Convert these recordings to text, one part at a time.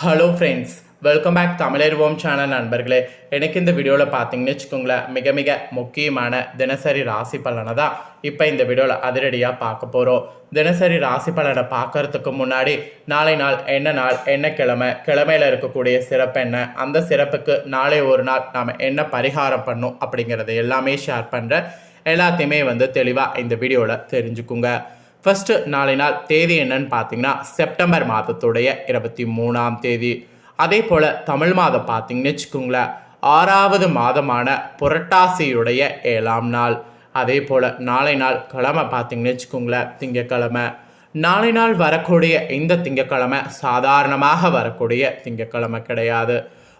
Hello friends welcome back தமிழர்வோம் channel நண்பர்களே. எனக்கு இந்த வீடியோவில் பார்த்தீங்கன்னு வச்சுக்கோங்களேன் மிக மிக முக்கியமான தினசரி ராசி பலனை தான் இப்போ இந்த வீடியோவில் அதிரடியாக பார்க்க போகிறோம் தினசரி ராசி பலனை பார்க்கறதுக்கு முன்னாடி நாளை நாள் என்ன நாள் என்ன கிழமை கிழமையில் இருக்கக்கூடிய சிறப்பு என்ன அந்த சிறப்புக்கு நாளை ஒரு நாள் நாம் என்ன பரிகாரம் பண்ணும் அப்படிங்கிறத எல்லாமே ஷேர் பண்ணுற எல்லாத்தையுமே வந்து தெளிவாக இந்த வீடியோவில் தெரிஞ்சுக்குங்க. ஃபஸ்ட்டு நாளை நாள் தேதி என்னன்னு பார்த்தீங்கன்னா செப்டம்பர் மாதத்துடைய இருபத்தி மூணாம் தேதி. அதே போல் தமிழ் மாதம் பார்த்தீங்கன்னு வச்சுக்கோங்களேன் ஆறாவது மாதமான புரட்டாசியுடைய ஏழாம் நாள். அதே போல் நாளை நாள் கிழமை பார்த்தீங்கன்னு வச்சுக்கோங்களேன் திங்கக்கிழமை. நாளை நாள் வரக்கூடிய இந்த திங்கக்கிழமை சாதாரணமாக வரக்கூடிய திங்கக்கிழமை கிடையாது.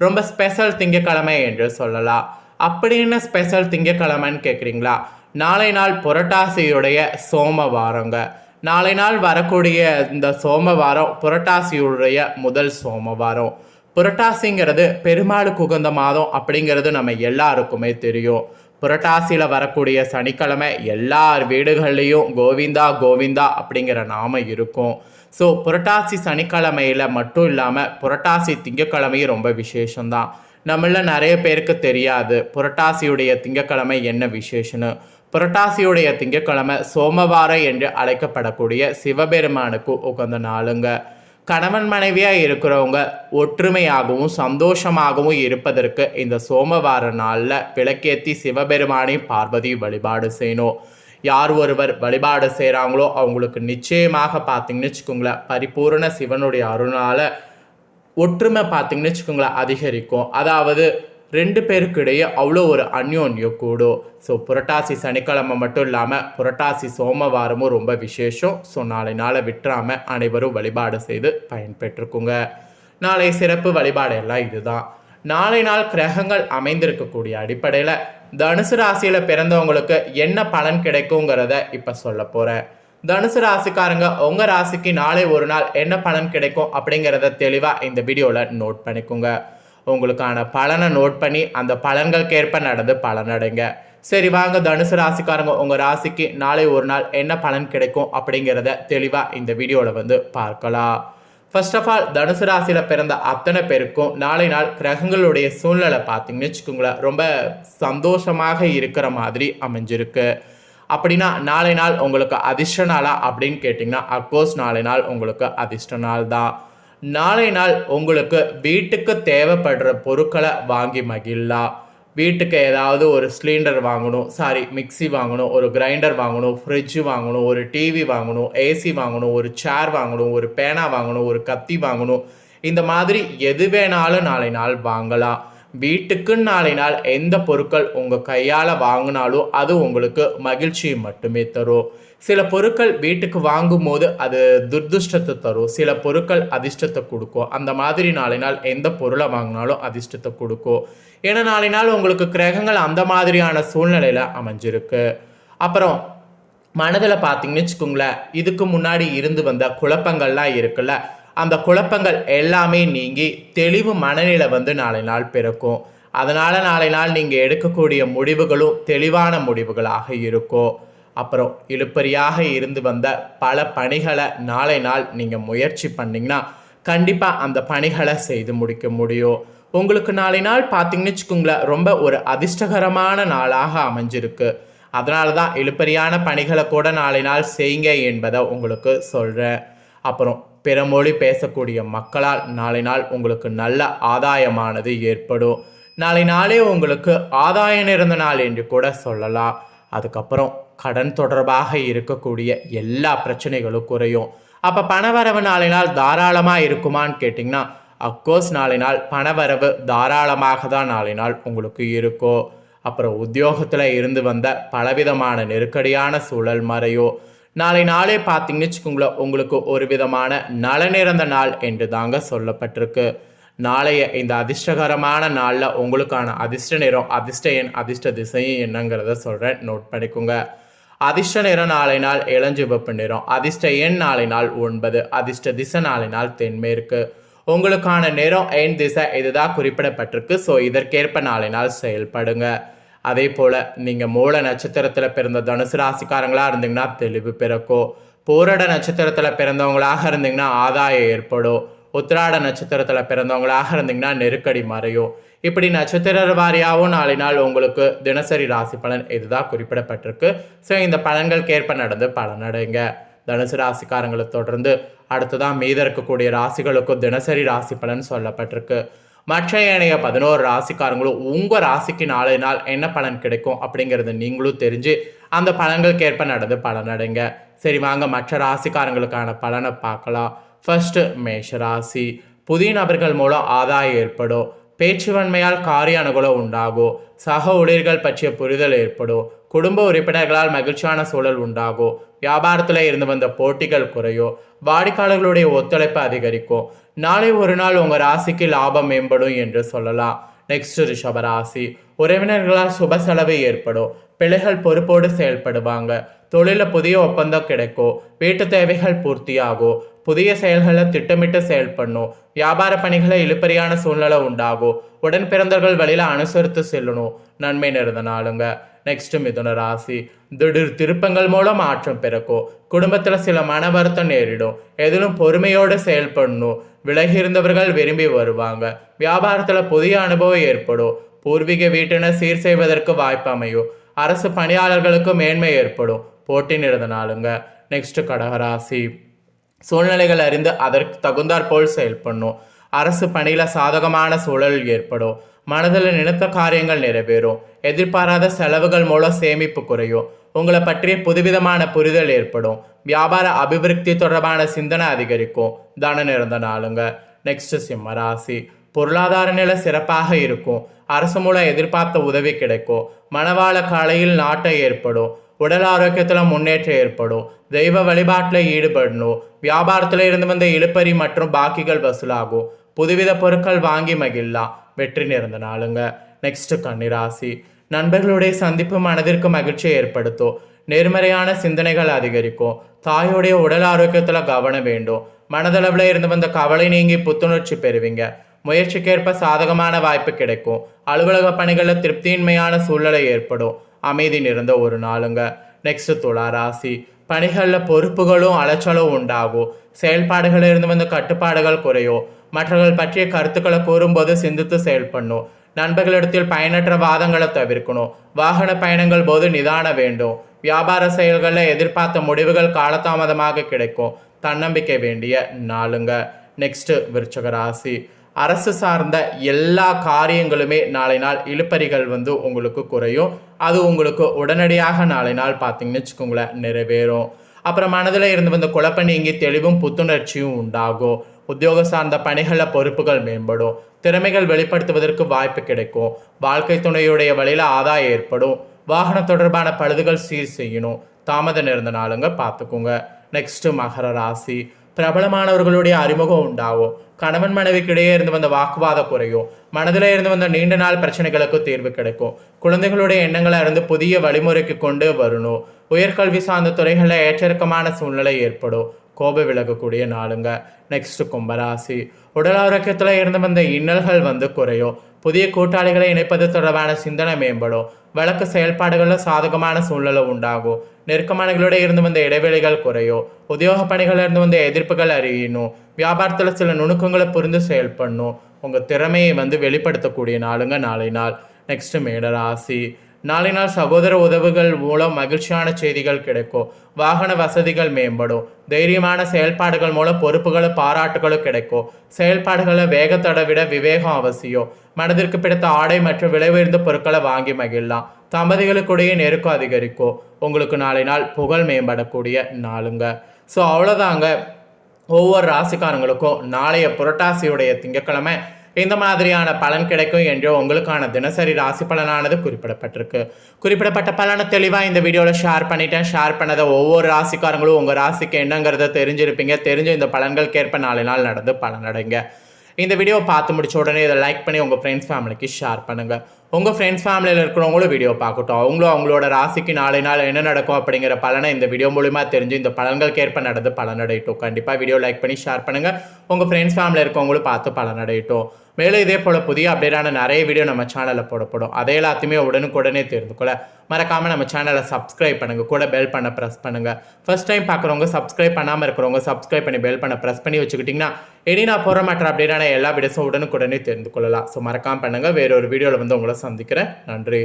ரொம்ப ஸ்பெஷல் திங்கக்கிழமை என்று சொல்லலாம். அப்படி என்ன ஸ்பெஷல் திங்கக்கிழமைன்னு கேட்குறீங்களா நாளை நாள் புரட்டாசியுடைய சோமவாரங்க. நாளை நாள் வரக்கூடிய இந்த சோமவாரம் புரட்டாசியுடைய முதல் சோமவாரம். புரட்டாசிங்கிறது பெருமாளுக்கு உகந்த மாதம் அப்படிங்கிறது நம்ம எல்லாருக்குமே தெரியும். புரட்டாசியில் வரக்கூடிய சனிக்கிழமை எல்லார் வீடுகள்லேயும் கோவிந்தா கோவிந்தா அப்படிங்கிற நாம இருக்கும். ஸோ புரட்டாசி சனிக்கிழமையில் மட்டும் இல்லாமல் புரட்டாசி திங்கக்கிழமையும் ரொம்ப விசேஷம்தான். நம்மள நிறைய பேருக்கு தெரியாது புரட்டாசியுடைய திங்கக்கிழமை என்ன விசேஷன்னு புரட்டாசியுடைய திங்கக்கிழமை சோமவாரம் என்று அழைக்கப்படக்கூடிய சிவபெருமானுக்கு உகந்த நாளுங்க. கணவன் மனைவியாக இருக்கிறவங்க ஒற்றுமையாகவும் சந்தோஷமாகவும் இருப்பதற்கு இந்த சோமவார நாளில் விளக்கேற்றி சிவபெருமானை பார்வதி வழிபாடு செய்யணும். யார் ஒருவர் வழிபாடு செய்கிறாங்களோ அவங்களுக்கு நிச்சயமாக பார்த்தீங்கன்னு வச்சுக்கோங்களேன் பரிபூரண சிவனுடைய அருணால் ஒற்றுமை பார்த்தீங்கன்னு வச்சுக்கோங்களேன் அதிகரிக்கும். அதாவது ரெண்டு பேருக்கிடையே அவ்வளோ ஒரு அந்யோன்யம் கூடும் ஸோ புரட்டாசி சனிக்கிழமை மட்டும் இல்லாமல் புரட்டாசி சோமவாரமும் ரொம்ப விசேஷம். ஸோ நாளை நாளை விட்டுறாமல் அனைவரும் வழிபாடு செய்து பயன்பெற்றுக்குங்க. நாளை சிறப்பு வழிபாடு எல்லாம் இதுதான். நாளை நாள் கிரகங்கள் அமைந்திருக்கக்கூடிய அடிப்படையில் தனுசு ராசியில் பிறந்தவங்களுக்கு என்ன பலன் கிடைக்குங்கிறத இப்போ சொல்ல போகிறேன் தனுசு ராசிக்காரங்க உங்கள் ராசிக்கு நாளை ஒரு நாள் என்ன பலன் கிடைக்கும் அப்படிங்கிறத தெளிவாக இந்த வீடியோவில் நோட் பண்ணிக்கோங்க. உங்களுக்கான பலனை நோட் பண்ணி அந்த பலன்களுக்கேற்ப நடந்து பலனடைங்க சரி வாங்க தனுசு ராசிக்காரங்க உங்கள் ராசிக்கு நாளை ஒரு நாள் என்ன பலன் கிடைக்கும் அப்படிங்கிறத தெளிவாக இந்த வீடியோவில் வந்து பார்க்கலாம். ஃபர்ஸ்ட் ஆஃப் ஆல் தனுசு ராசியில் பிறந்த அத்தனை பேருக்கும் நாளை நாள் கிரகங்களுடைய சூழ்நிலை பார்த்தீங்கன்னு வச்சுக்கோங்களேன் ரொம்ப சந்தோஷமாக இருக்கிற மாதிரி அமைஞ்சிருக்கு. அப்படின்னா நாளை நாள் உங்களுக்கு அதிர்ஷ்ட நாளா அப்படின்னு கேட்டிங்கன்னா அப்கோர்ஸ் நாளை நாள் உங்களுக்கு அதிர்ஷ்ட நாள் தான். நாளை நாள் உங்களுக்கு வீட்டுக்கு தேவைப்படுற பொருட்களை வாங்கி மகிழலாம் வீட்டுக்கு ஏதாவது ஒரு சிலிண்டர் வாங்கணும் சாரி மிக்ஸி வாங்கணும் ஒரு கிரைண்டர் வாங்கணும் ஃப்ரிட்ஜு வாங்கணும் ஒரு டிவி வாங்கணும் ஏசி வாங்கணும் ஒரு சேர் வாங்கணும் ஒரு பேனா வாங்கணும் ஒரு கத்தி வாங்கணும். இந்த மாதிரி எது வேணாலும் நாளை நாள் வாங்கலாம். வீட்டுக்குன்னு நாளை நாள் எந்த பொருட்கள் உங்கள் கையால் வாங்கினாலும் அது உங்களுக்கு மகிழ்ச்சியை மட்டுமே தரும். சில பொருட்கள் வீட்டுக்கு வாங்கும் போது அது துர்திருஷ்டத்தை தரும். சில பொருட்கள் அதிர்ஷ்டத்தை கொடுக்கும். அந்த மாதிரி நாளை நாள் எந்த பொருளை வாங்கினாலும் அதிர்ஷ்டத்தை கொடுக்கும். ஏன்னா நாளை நாள் உங்களுக்கு கிரகங்கள் அந்த மாதிரியான சூழ்நிலையில் அமைஞ்சிருக்கு. அப்புறம் மனதில் பார்த்தீங்கன்னு வச்சுக்கோங்களேன் இதுக்கு முன்னாடி இருந்து வந்த குழப்பங்கள்லாம் இருக்குல்ல அந்த குழப்பங்கள் எல்லாமே நீங்கி தெளிவு மனநிலை வந்து நாளை நாள் பிறக்கும். அதனால் நாளை நாள் நீங்கள் எடுக்கக்கூடிய முடிவுகளும் தெளிவான முடிவுகளாக இருக்கும். அப்புறம் இழுப்பறியாக இருந்து வந்த பல பணிகளை நாளை நாள் நீங்கள் முயற்சி பண்ணிங்கன்னா கண்டிப்பாக அந்த பணிகளை செய்து முடிக்க முடியும். உங்களுக்கு நாளை நாள் பார்த்தீங்கன்னு வச்சுக்கோங்களேன் ரொம்ப ஒரு அதிர்ஷ்டகரமான நாளாக அமைஞ்சிருக்கு. அதனால தான் இழுப்பறியான பணிகளை கூட நாளை நாள் செய்யுங்க என்பதை உங்களுக்கு சொல்கிறேன் அப்புறம் பிற மொழி பேசக்கூடிய மக்களால் நாளை நாள் உங்களுக்கு நல்ல ஆதாயமானது ஏற்படும். நாளை நாளே உங்களுக்கு ஆதாயம் இருந்த நாள் என்று கூட சொல்லலாம். அதுக்கப்புறம் கடன் தொடர்பாக இருக்கக்கூடிய எல்லா பிரச்சனைகளும் குறையும். அப்போ பணவரவு நாளை நாள் தாராளமாக இருக்குமான்னு கேட்டிங்கன்னா அப்கோர்ஸ் நாளை நாள் பணவரவு தாராளமாக தான் நாளை நாள் உங்களுக்கு இருக்கும். அப்புறம் உத்தியோகத்தில் இருந்து வந்த பலவிதமான நெருக்கடியான சூழல் மறையோ நாளை நாளே பார்த்தீங்கன்னு வச்சுக்கோங்களேன் உங்களுக்கு ஒரு விதமான நலனிறந்த நாள் என்று தாங்க சொல்லப்பட்டிருக்கு. நாளைய இந்த அதிர்ஷ்டகரமான நாளில் உங்களுக்கான அதிர்ஷ்ட நிறம் அதிர்ஷ்ட எண் அதிர்ஷ்ட திசையும் என்னங்கிறத சொல்கிறேன் நோட் பண்ணிக்கோங்க. அதிர்ஷ்ட நிறம் நாளை நாள் இளஞ்சிவப்பு நிறம் அதிர்ஷ்ட எண் நாளை நாள் ஒன்பது அதிர்ஷ்ட திசை நாளை நாள் தென்மேற்கு. உங்களுக்கான நிறம் எண் திசை இதுதான் குறிப்பிடப்பட்டிருக்கு. ஸோ இதற்கேற்ப நாளை நாள் செயல்படுங்க. அதே போல் நீங்கள் மூல நட்சத்திரத்தில் பிறந்த தனுசு ராசிக்காரங்களாக இருந்தீங்கன்னா தெளிவு பிறக்கும் போராட நட்சத்திரத்தில் பிறந்தவங்களாக இருந்தீங்கன்னா ஆதாயம் ஏற்படும். உத்திராட நட்சத்திரத்தில் பிறந்தவங்களாக இருந்தீங்கன்னா நெருக்கடி மறையும். இப்படி நட்சத்திர வாரியாகவும் நாளை நாள் உங்களுக்கு தினசரி ராசி பலன் இதுதான் குறிப்பிடப்பட்டிருக்கு. ஸோ இந்த பலன்களுக்கேற்ப நடந்து பலனடைங்க தனுசு ராசிக்காரங்களை தொடர்ந்து அடுத்ததான் மீத இருக்கக்கூடிய ராசிகளுக்கும் தினசரி ராசி பலன் சொல்லப்பட்டிருக்கு. மற்ற ஏனைய பதினோரு ராசிக்காரங்களும் உங்கள் ராசிக்கு நாலு நாள் என்ன பலன் கிடைக்கும் அப்படிங்கிறத நீங்களும் தெரிஞ்சு அந்த பலன்களுக்கேற்ப நடந்து பலனடைங்க சரி வாங்க மற்ற ராசிக்காரங்களுக்கான பலனை பார்க்கலாம். ஃபர்ஸ்ட் மேஷ ராசி. புதிய நபர்கள் மூலம் ஆதாயம் ஏற்படும். பேச்சுவன்மையால் காரிய அனுகூலம் உண்டாகும். சக ஊழியர்கள் பற்றிய புரிதல் ஏற்படும். குடும்ப உறுப்பினர்களால் மகிழ்ச்சியான சூழல் உண்டாகும். வியாபாரத்தில் இருந்து வந்த போட்டிகள் குறையும் வாடிக்கையாளர்களுடைய ஒத்துழைப்பு அதிகரிக்கும் நாளை ஒரு நாள் உங்கள் ராசிக்கு லாபம் மேம்படும் என்று சொல்லலாம். நெக்ஸ்ட் ரிஷபராசி உறவினர்களால் சுப செலவு ஏற்படும். பிள்ளைகள் பொறுப்போடு செயல்படுவாங்க. தொழிலில் புதிய ஒப்பந்தம் கிடைக்கும். வீட்டு தேவைகள் பூர்த்தியாகும். புதிய செயல்களை திட்டமிட்டு செயல்படணும் வியாபார பணிகளை இழுப்பறியான சூழ்நிலை உண்டாகும். உடன் பிறந்தவர்கள் வழியில் அனுசரித்து செல்லணும். நன்மை நிறந்த நாளுங்க. நெக்ஸ்ட் மிதுன ராசி. திடீர் திருப்பங்கள் மூலம் மாற்றம் பிறக்கும். குடும்பத்தில் சில மன வருத்தம் நேரிடும். எதிலும் பொறுமையோடு செயல்படணும் விலகி இருந்தவர்கள் விரும்பி வருவாங்க. வியாபாரத்தில் புதிய அனுபவம் ஏற்படும். பூர்வீக வீட்டினர் சீர் செய்வதற்கு வாய்ப்பு அமையும். அரசு பணியாளர்களுக்கு மேன்மை ஏற்படும். போட்டி நிறந்த நெக்ஸ்ட் கடகராசி சூழ்நிலைகள் அறிந்து அதற்கு தகுந்தாற் போல் செயல்படணும். அரசு பணியில் சாதகமான சூழல் ஏற்படும். மனதில் நினைத்த காரியங்கள் நிறைவேறும். எதிர்பாராத செலவுகள் மூலம் சேமிப்பு குறையும். உங்களை பற்றிய புதுவிதமான புரிதல் ஏற்படும். வியாபார அபிவிருத்தி தொடர்பான சிந்தனை அதிகரிக்கும். தன நிறந்த நாளுங்க. நெக்ஸ்ட் சிம்ம ராசி. பொருளாதார நிலை சிறப்பாக இருக்கும். அரசு மூலம் எதிர்பார்த்த உதவி கிடைக்கும். மணவாள காலையில் நாட்டம் ஏற்படும். உடல் ஆரோக்கியத்தில் முன்னேற்றம் ஏற்படும். தெய்வ வழிபாட்டில் ஈடுபடணும். வியாபாரத்தில் இருந்து வந்த இழுப்பறி மற்றும் பாக்கிகள் வசூலாகும். புதுவித பொருட்கள் வாங்கி மகிழலாம். வெற்றி நிறந்த நாளுங்க. நெக்ஸ்ட் கன்னிராசி. நண்பர்களுடைய சந்திப்பு மனதிற்கு மகிழ்ச்சியை ஏற்படுத்தும். நேர்மறையான சிந்தனைகள் அதிகரிக்கும். தாயோடைய உடல் ஆரோக்கியத்தில் கவனம் வேண்டும். மனதளவில் இருந்து வந்த கவலை நீங்கி புத்துணர்ச்சி பெறுவீங்க. முயற்சிக்கேற்ப சாதகமான வாய்ப்பு கிடைக்கும். அலுவலக பணிகளில் திருப்தியின்மையான சூழ்நிலை ஏற்படும். அமைதி நிறைந்த ஒரு நாளுங்க. நெக்ஸ்ட் துளா ராசி. பணிகளில் பொறுப்புகளும் அலைச்சலும் உண்டாகும். செயல்பாடுகளில் இருந்து வந்த கட்டுப்பாடுகள் குறையும். மற்றவர்கள் பற்றிய கருத்துக்களை கூறும்போது சிந்தித்து செயல்படணும். நண்பர்களிடத்தில் பயனற்ற வாதங்களை தவிர்க்கணும். வாகன பயணங்கள் போது நிதான வேண்டும். வியாபார செயல்களில் எதிர்பார்த்த முடிவுகள் காலதாமதமாக கிடைக்கும். தன்னம்பிக்கை வேண்டிய நாளுங்க. நெக்ஸ்ட் விருச்சக ராசி. அரசு சார்ந்த எல்லா காரியங்களுமே நாளை நாள் இழுப்பறிகள் வந்து உங்களுக்கு குறையும். அது உங்களுக்கு உடனடியாக நாளை நாள் பார்த்தீங்கன்னு வச்சுக்கோங்களேன் நிறைவேறும். அப்புறம் மனதில் இருந்து வந்த குழப்ப நீங்கி தெளிவும் புத்துணர்ச்சியும் உண்டாகும். உத்தியோக சார்ந்த பணிகளில் பொறுப்புகள் மேம்படும். திறமைகள் வெளிப்படுத்துவதற்கு வாய்ப்பு கிடைக்கும். வாழ்க்கை துணையுடைய வழியில் ஆதாயம் ஏற்படும். வாகனம் தொடர்பான பழுதுகள் சீர் செய்யணும். தாமதம் இருந்த நாளுங்க பார்த்துக்கோங்க நெக்ஸ்ட்டு மகர ராசி. பிரபலமானவர்களுடைய அறிமுகம் உண்டாகும் கணவன் மனைவிக்கிடையே இருந்து வந்த வாக்குவாத குறையும் மனதில் இருந்து வந்த நீண்ட நாள் பிரச்சனைகளுக்கு தீர்வு கிடைக்கும். குழந்தைகளுடைய எண்ணங்களை அறிந்து புதிய வழிமுறைக்கு கொண்டு வரணும். உயர்கல்வி சார்ந்த துறைகளில் ஏற்றிறக்கமான சூழ்நிலை ஏற்படும். கோப விலகக்கூடிய நாளுங்க. நெக்ஸ்ட் கும்பராசி. உடல் ஆரோக்கியத்தில் இருந்து வந்த இன்னல்கள் வந்து குறையும் புதிய கூட்டாளிகளை இணைப்பது தொடர்பான சிந்தனை மேம்படும். வழக்கு செயல்பாடுகளில் சாதகமான சூழ்நிலை உண்டாகும். நெருக்கமானங்களோட இருந்து வந்த இடைவெளிகள் குறையும் உத்தியோக பணிகளில் இருந்து வந்த எதிர்ப்புகள் அறியணும் வியாபாரத்தில் சில நுணுக்கங்களை புரிந்து செயல்படணும் உங்கள் திறமையை வந்து வெளிப்படுத்தக்கூடிய நாளுங்க நாளை நாள். நெக்ஸ்ட் மேடராசி. நாளை நாள் சகோதர உதவுகள் மூலம் மகிழ்ச்சியான செய்திகள் கிடைக்கும். வாகன வசதிகள் மேம்படும். தைரியமான செயல்பாடுகள் மூலம் பொறுப்புகளும் பாராட்டுகளும் கிடைக்கும். செயல்பாடுகளை வேகத்தோட விட விவேகம் அவசியம். மனதிற்கு பிடித்த ஆடை மற்றும் விலை உயர்ந்த பொருட்களை வாங்கி மகிழலாம். தம்பதிகளுக்குடைய நெருக்கம் அதிகரிக்கும். உங்களுக்கு நாளை நாள் புகழ் மேம்படக்கூடிய நாளுங்க. ஸோ அவ்வளோதாங்க ஒவ்வொரு ராசிக்காரங்களுக்கும் நாளைய புரட்டாசியுடைய திங்கட்கிழமை இந்த மாதிரியான பலன் கிடைக்கும் என்று உங்களுக்கான தினசரி ராசி பலனானது குறிப்பிடப்பட்டிருக்கு. குறிப்பிடப்பட்ட பலனை தெளிவாக இந்த வீடியோவில் ஷேர் பண்ணிட்டேன். ஷேர் பண்ணதை ஒவ்வொரு ராசிக்காரங்களும் உங்கள் ராசிக்கு என்னங்கிறத தெரிஞ்சிருப்பீங்க. தெரிஞ்சு இந்த பலன்களுக்கேற்ப நாளை நாள் நடந்து பலனடைங்க. இந்த வீடியோவை பார்த்து முடிச்ச உடனே இதை லைக் பண்ணி உங்கள் ஃப்ரெண்ட்ஸ் ஃபேமிலிக்கு ஷேர் பண்ணுங்கள் உங்கள் ஃப்ரெண்ட்ஸ் ஃபேமிலியில் இருக்கிறவங்களும் வீடியோ பார்க்கட்டும். அவங்களும் அவங்களோட ராசிக்கு நாளை நாள் என்ன நடக்கும் அப்படிங்கிற பலனை இந்த வீடியோ மூலிமா தெரிஞ்சு இந்த பலன்களுக்கேற்ப நடந்து பலனடையட்டும். கண்டிப்பாக வீடியோ லைக் பண்ணி ஷேர் பண்ணுங்கள் உங்கள் ஃப்ரெண்ட்ஸ் ஃபேமிலியில் இருக்கவங்களும் பார்த்து பலனடையட்டும். மேலும் இதே போல் புதிய அப்டேட்டான நிறைய வீடியோ நம்ம சேனலில் போடப்படும். அதை எல்லாத்தையுமே உடனுக்குடனே தெரிந்து கொள்ள மறக்காமல் நம்ம சேனலை சப்ஸ்கிரைப் பண்ணுங்கள் கூட பெல் பண்ண ப்ரெஸ் பண்ணுங்கள் ஃபஸ்ட் டைம் பார்க்குறவங்க சப்ஸ்கிரைப் பண்ணாமல் இருக்கிறவங்க சப்ஸ்கிரைப் பண்ணி பெல் பண்ண ப்ரெஸ் பண்ணி வச்சுக்கிட்டிங்கன்னா இனி நான் போகிற மற்ற அப்படின்னா எல்லா வீடியோஸும் உடனுக்குடனே தெரிந்து கொள்ளலாம். ஸோ மறக்காமல் பண்ணுங்கள் வேறொரு வீடியோவில் வந்து உங்களை சந்திக்கிறேன். நன்றி.